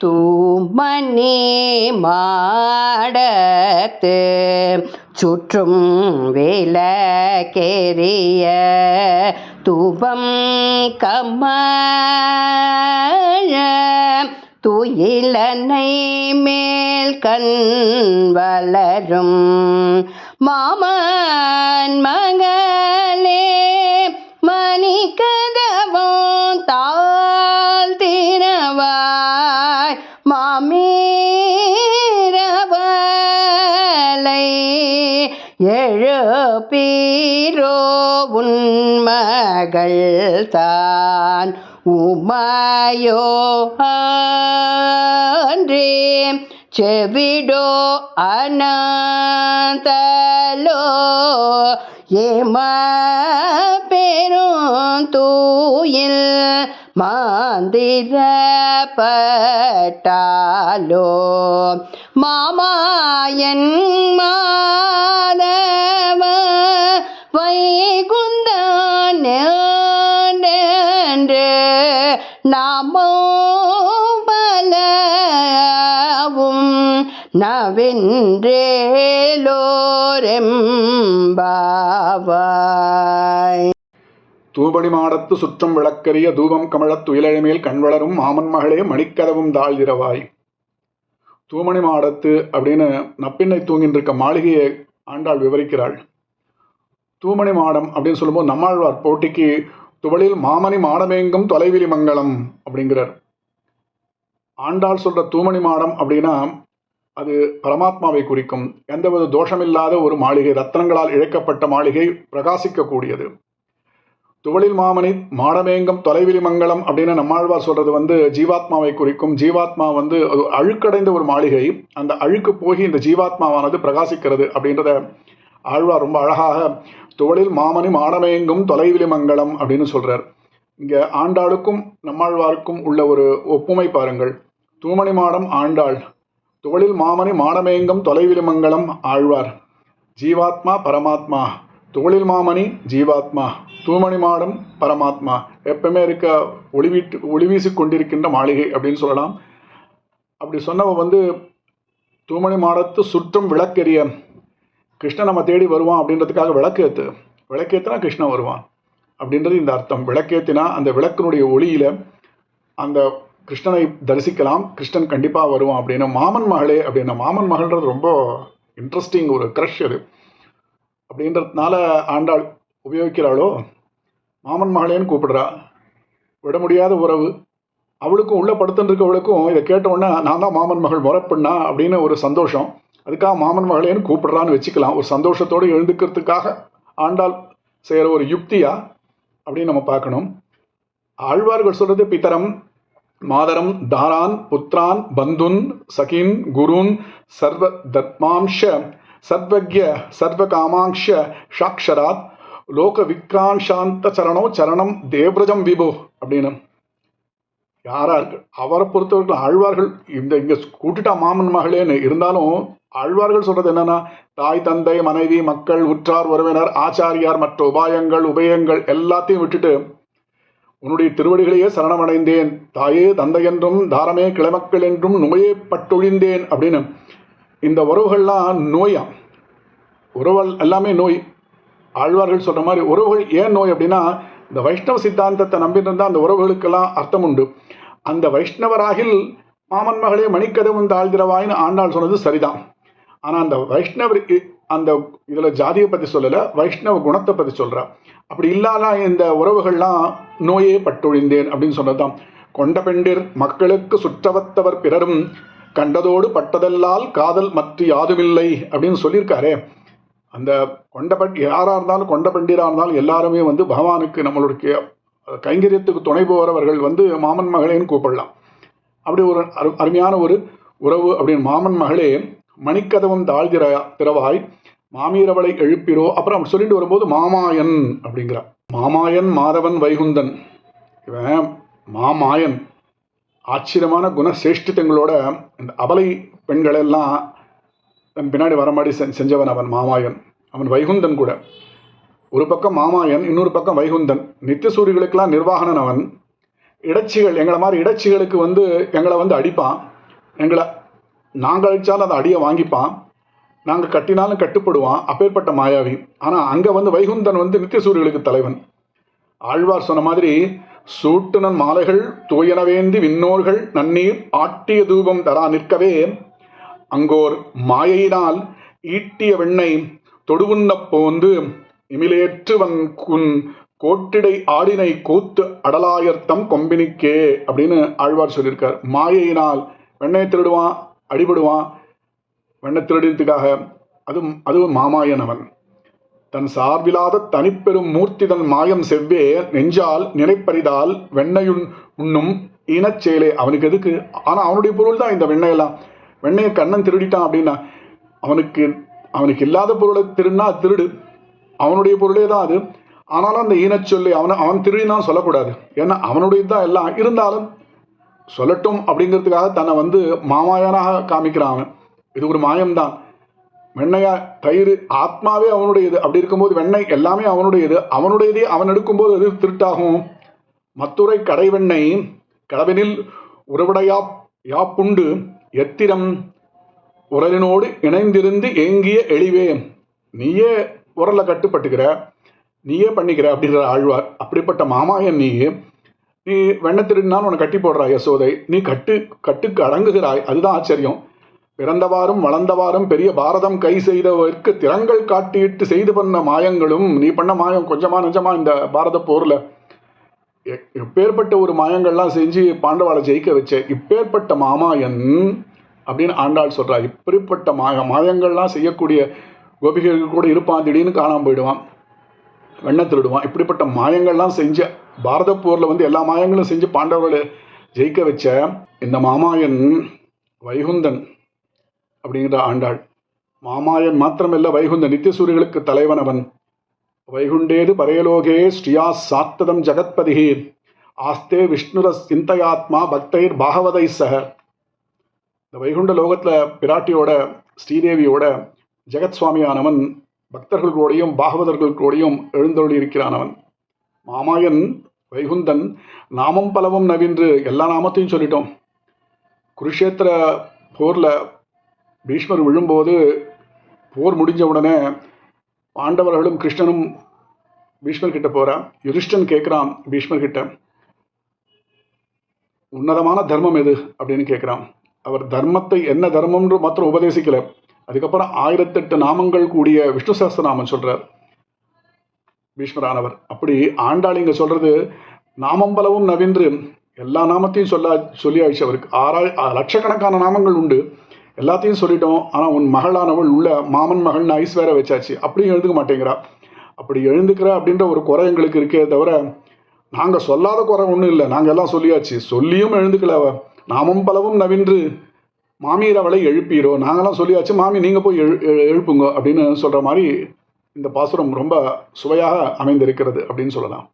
தூமணி மாடத்து சுற்றும் விளக்கெரிய தூபம் கமழ துயிலனை மேல் கண் வளரும் மாமன் மகளே மணிக்க பீரோ உன்மகள் தான். உமாயோ அன்றே செவிடோ அனந்தலோ ஏம பெரும் தூயில் மாந்திரப்பட்டாலோ. மாமாயன் மா மேலோரெம்பாவாய். தூபடி மாடத்து சுற்றம் விளக்கரிய தூபம் கமழத் துயிலழமேல் கண்வளரும் மாமன் மகளே மணிக்கதவும் தாழ்கிறவாய் தூமணி மாடத்து அப்படின்னு நப்பின்னை தூங்கின்றிருக்க மாளிகையை ஆண்டாள் விவரிக்கிறாள். தூமணி மாடம் அப்படின்னு சொல்லும்போது நம்மாழ்வார் போட்டிக்கு துவளில் மாமணி மாடமேங்கும் தொலைவிலி மங்கலம் அப்படிங்கிறார். ஆண்டாள் சொல்ற தூமணி மாடம் அப்படின்னா அது பரமாத்மாவை குறிக்கும் எந்தவித தோஷமில்லாத ஒரு மாளிகை ரத்னங்களால் இழைக்கப்பட்ட மாளிகை பிரகாசிக்கக்கூடியது. துவளில் மாமணி மாடமேங்கம் தொலைவிலி மங்கலம் அப்படின்னு நம்மாழ்வார் சொல்றது வந்து ஜீவாத்மாவை குறிக்கும். ஜீவாத்மா வந்து அது அழுக்கடைந்த ஒரு மாளிகை. அந்த அழுக்கு போகி இந்த ஜீவாத்மாவானது பிரகாசிக்கிறது அப்படின்றத ஆழ்வார் ரொம்ப அழகாக துவளில் மாமணி மாடமேங்கும் தொலைவிலி மங்கலம் அப்படின்னு சொல்றார். இங்கே ஆண்டாளுக்கும் நம்மாழ்வாருக்கும் உள்ள ஒரு ஒப்புமை பாருங்கள். தூமணி மாடம் ஆண்டாள் துவளில் மாமணி மாடமேங்கம் தொலைவில் மங்களம் ஆழ்வார். ஜீவாத்மா பரமாத்மா. துவளில் மாமணி ஜீவாத்மா. தூமணி மாடம் பரமாத்மா. எப்பவுமே இருக்க ஒளிவீட்டு ஒளிவீசி கொண்டிருக்கின்ற மாளிகை அப்படின்னு சொல்லலாம். அப்படி சொன்னவ வந்து தூமணி மாடத்து சுற்றும் விளக்கெரிய கிருஷ்ணன் நம்ம தேடி வருவான் அப்படின்றதுக்காக விளக்கேத்து விளக்கேத்துனா கிருஷ்ணன் வருவான். அப்படின்றது இந்த அர்த்தம். விளக்கேத்தினா அந்த விளக்கினுடைய ஒளியில் அந்த கிருஷ்ணனை தரிசிக்கலாம் கிருஷ்ணன் கண்டிப்பாக வருவான் அப்படின்னு மாமன் மகளே அப்படின்னா மாமன் மகள்ன்றது ரொம்ப இன்ட்ரெஸ்டிங் ஒரு க்ரஷ் அது. அப்படின்றதுனால ஆண்டாள் உபயோகிக்கிறாளோ? மாமன் மகளேன்னு கூப்பிடுறா. விட முடியாத உறவு. அவளுக்கும் உள்ள படுத்துட்டுருக்கவளுக்கும் இதை கேட்டோன்னே நான் தான் மாமன் மகள் முறப்பண்ணா? அப்படின்னு ஒரு சந்தோஷம். அதுக்காக மாமன் மகளேன்னு கூப்பிடுறான்னு வச்சுக்கலாம். ஒரு சந்தோஷத்தோடு எழுந்துக்கிறதுக்காக ஆண்டாள் செய்கிற ஒரு யுக்தியா? அப்படின்னு நம்ம பார்க்கணும். ஆழ்வார்கள் சொல்கிறது பித்தரம். மாதரம் தாரான் புத்ரான் பந்துன் சகின் குருன் சர்வ தத்மாம்ஷ சர்வஜ்ய சர்வ காமாங்ஷ லோக விக்ரான்ஷாந்த சரணோ சரணம் தேவ்ரஜம் விபோ அப்படின்னு. யாரா இருக்கு? அவரை பொறுத்தவரைக்கும் ஆழ்வார்கள் இந்த இங்க கூட்டிட்டா மாமன் மகளேன்னு இருந்தாலும் ஆழ்வார்கள் சொல்றது என்னன்னா தாய் தந்தை மனைவி மக்கள் உற்றார் உறவினர் ஆச்சாரியார் மற்ற உபாயங்கள் உபயங்கள் எல்லாத்தையும் விட்டுட்டு உன்னுடைய திருவடிகளையே சரணமடைந்தேன். தாயே தந்தை என்றும் தாரமே கிளமக்கள் என்றும் நோயே பட்டொழிந்தேன் அப்படின்னு. இந்த உறவுகள்லாம் நோயா? உறவுகள் எல்லாமே நோய். ஆழ்வார்கள் சொல்கிற மாதிரி உறவுகள் ஏன் நோய் அப்படின்னா இந்த வைஷ்ணவ சித்தாந்தத்தை நம்பிட்டு அந்த உறவுகளுக்கெல்லாம் அர்த்தம் உண்டு. அந்த வைஷ்ணவராகில் மாமன் மகளே மணிக்கதவும் தாழ்கிறவாயின்னு ஆண்டாள் சொன்னது சரிதான். ஆனால் அந்த வைஷ்ணவர் அந்த இதில் ஜாதியை பற்றி சொல்லலை வைஷ்ணவ குணத்தை பற்றி சொல்கிறா அப்படி இல்லாத இந்த உறவுகள்லாம் நோயே பட்டொழிந்தேன் அப்படின்னு சொன்னதுதான். கொண்ட பெண்டிர் மக்களுக்கு சுற்றவத்தவர் பிறரும் கண்டதோடு பட்டதல்லால் காதல் மற்ற யாதுமில்லை அப்படின்னு சொல்லியிருக்காரே. அந்த கொண்டபட் யாராக இருந்தாலும் கொண்ட பெண்டிராக இருந்தாலும் எல்லாருமே வந்து பகவானுக்கு நம்மளுடைய கைங்கரியத்துக்கு துணை போகிறவர்கள் வந்து மாமன் மகளேன்னு கூப்பிடலாம். அப்படி ஒரு அரு அருமையான ஒரு உறவு அப்படின்னு மாமன் மகளே மணிக்கதவம் தாழ்கிற பிறவாய் மாமீரவளை எழுப்பிரோ? அப்புறம் அப்படி சொல்லிட்டு வரும்போது மாமாயன் அப்படிங்கிறார் மாமாயன் மாதவன் வைகுந்தன். இவன் மாமாயன். ஆச்சரியமான குணசேஷ்டித்தங்களோட இந்த அபலை பெண்களெல்லாம் தன் பின்னாடி வர மாதிரி செஞ்சவன் அவன் மாமாயன். அவன் வைகுந்தன் கூட. ஒரு பக்கம் மாமாயன் இன்னொரு பக்கம் வைகுந்தன். நித்தியசூரிகளுக்கெல்லாம் நிர்வாகனன் அவன். இடைச்சிகள் எங்களை மாதிரி இடைச்சிகளுக்கு வந்து எங்களை வந்து அடிப்பான். எங்களை நாங்கள் அழிச்சாலும் அதை அடியை வாங்கிப்பான். நாங்கள் கட்டினாலும் கட்டுப்படுவான். அப்பேற்பட்ட மாயாவி. ஆனால் அங்கே வந்து வைகுந்தன் வந்து நித்தியசூரியர்களுக்கு தலைவன். ஆழ்வார் சொன்ன மாதிரி சூட்டுனன் மாலைகள் தூயனவேந்தி விண்ணோர்கள் நன்னீர் ஆட்டிய தூபம் தரா நிற்கவே அங்கோர் மாயையினால் ஈட்டிய வெண்ணை தொடுவுண்ணப் போந்து இமிலேற்றுவன் குன் கோட்டிடை ஆடினை கூத்து அடலாயர்த்தம் கொம்பினிக்கே அப்படின்னு ஆழ்வார் சொல்லியிருக்கார். மாயையினால் வெண்ணை திருடுவான் அடிபடுவான். வெண்ணை அதுவும் அதுவும் மாமாயனவன். தன் சார்பிலாத தனிப்பெரும் மூர்த்தி தன் மாயம் செவ்வே நெஞ்சால் நினைப்பறிதால் வெண்ணையுண் உண்ணும் இனச்செயலே அவனுக்கு எதுக்கு? ஆனால் அவனுடைய பொருள் தான் இந்த வெண்ணையெல்லாம். வெண்ணையை கண்ணன் திருடிட்டான் அப்படின்னா அவனுக்கு அவனுக்கு இல்லாத பொருளை திருடினா திருடு. அவனுடைய பொருளே தான் அது. ஆனாலும் அந்த ஈனச்சொல்லி அவனை அவன் திருடினான் சொல்லக்கூடாது. ஏன்னா அவனுடைய தான் எல்லாம். இருந்தாலும் சொல்லட்டும் அப்படிங்கிறதுக்காக தன்னை வந்து மாமாயனாக காமிக்கிறான் அவன். இது ஒரு மாயம்தான். வெண்ணையா தயிர் ஆத்மாவே அவனுடையது. அப்படி இருக்கும்போது வெண்ணெய் எல்லாமே அவனுடையது. அவனுடையதே அவன் எடுக்கும்போது அது திருட்டாகும். மத்துரை கடை வெண்ணெய் உறவுடையா யாப்புண்டு எத்திரம் உரலினோடு இணைந்திருந்து ஏங்கிய எளிவே நீயே உரலை கட்டுப்பட்டுக்கிற நீயே பண்ணிக்கிற அப்படின்ற ஆழ்வார். அப்படிப்பட்ட மாமாயன் நீ நீ வெண்ணை திருடினாலும் உன்னை கட்டி போடுறாய் யசோதை. நீ கட்டு கட்டுக்கு அடங்குகிறாய். அதுதான் ஆச்சரியம். பிறந்தவாறும் வளர்ந்தவாறும் பெரிய பாரதம் கை செய்தவருக்கு திறங்கள் காட்டிட்டு செய்து பண்ண மாயங்களும் நீ பண்ண மாயம் கொஞ்சமா நிஜமா இந்த பாரத போரில். எப்பேற்பட்ட ஒரு மாயங்கள்லாம் செஞ்சு பாண்டவாளை ஜெயிக்க வச்ச இப்பேற்பட்ட மாமாயன் அப்படின்னு ஆண்டாள் சொல்கிறார் இப்படிப்பட்ட மாய மாயங்கள்லாம் செய்யக்கூடிய கோபிகைகள் கூட இருப்பான் திடீர்னு காணாம போயிடுவான் வெண்ணை திருடுவான். இப்படிப்பட்ட மாயங்கள்லாம் செஞ்ச பாரத போரில் வந்து எல்லா மாயங்களும் செஞ்சு பாண்டவர்களை ஜெயிக்க வச்ச இந்த மாமாயன் வைகுந்தன் அப்படிங்கிற ஆண்டாள். மாமாயன் மாத்திரமல்ல வைகுந்த நித்தியசூரிகளுக்கு தலைவன் அவன் வைகுண்டேது பரயலோகே ஸ்ரீயா சாத்ததம் ஜகத்பதிஹி. ஆஸ்தே விஷ்ணுர சிந்தையாத்மா பக்தைர் பாகவதை சக இந்த வைகுண்ட லோகத்தில் பிராட்டியோட ஸ்ரீதேவியோட ஜெகத் சுவாமியானவன் பக்தர்களோடையும் பாகவதர்களோடையும் எழுந்தருளி இருக்கிறானவன் மாமாயன் வைகுந்தன் நாமம் பலவும் நவின்று எல்லா நாமத்தையும் சொல்லிட்டோம். குருஷேத்திர போரில் பீஷ்மர் விழும்போது போர் முடிஞ்ச உடனே பாண்டவர்களும் கிருஷ்ணனும் பீஷ்மர் கிட்ட போகிறான் யுதிஷ்டன் கேட்குறான் பீஷ்மர் கிட்ட உன்னதமான தர்மம் எது? அப்படின்னு கேட்குறான் அவர் தர்மத்தை என்ன தர்மம்னு மாத்திரம் உபதேசிக்கல. அதுக்கப்புறம் ஆயிரத்தெட்டு நாமங்கள் கூடிய விஷ்ணு சஹஸ்ரநாமம் சொல்றார். பீஷ்மரானவர். அப்படி ஆண்டாள் இங்கே சொல்கிறது நாமம் பலவும் நவின்று. எல்லா நாமத்தையும் சொல்ல சொல்லியாச்சு அவருக்கு. ஆறா ஆ, லட்சக்கணக்கான நாமங்கள் உண்டு. எல்லாத்தையும் சொல்லிட்டோம். ஆனால் உன் மகளானவள் உள்ள மாமன் மகள்னு ஐஸ் வேற வச்சாச்சு. அப்படியும் எழுந்துக்க மாட்டேங்கிறா. அப்படி எழுந்துக்கிற அப்படின்ற ஒரு குறை எங்களுக்கு இருக்கே தவிர நாங்கள் சொல்லாத குறை ஒன்றும் இல்லை. நாங்கள் எல்லாம் சொல்லியாச்சு. சொல்லியும் எழுந்துக்கல அவ. நாமம் பலவும் நவின்று. மாமியார் அவளை எழுப்பீரோ? நாங்களாம் சொல்லியாச்சு. மாமி நீங்கள் போய் எழு எழு- எழுப்புங்க. அப்படின்னு சொல்கிற மாதிரி இந்த பாசுரம் ரொம்ப சுவையாக அமைந்திருக்கிறது அப்படின்னு சொல்லலாம்.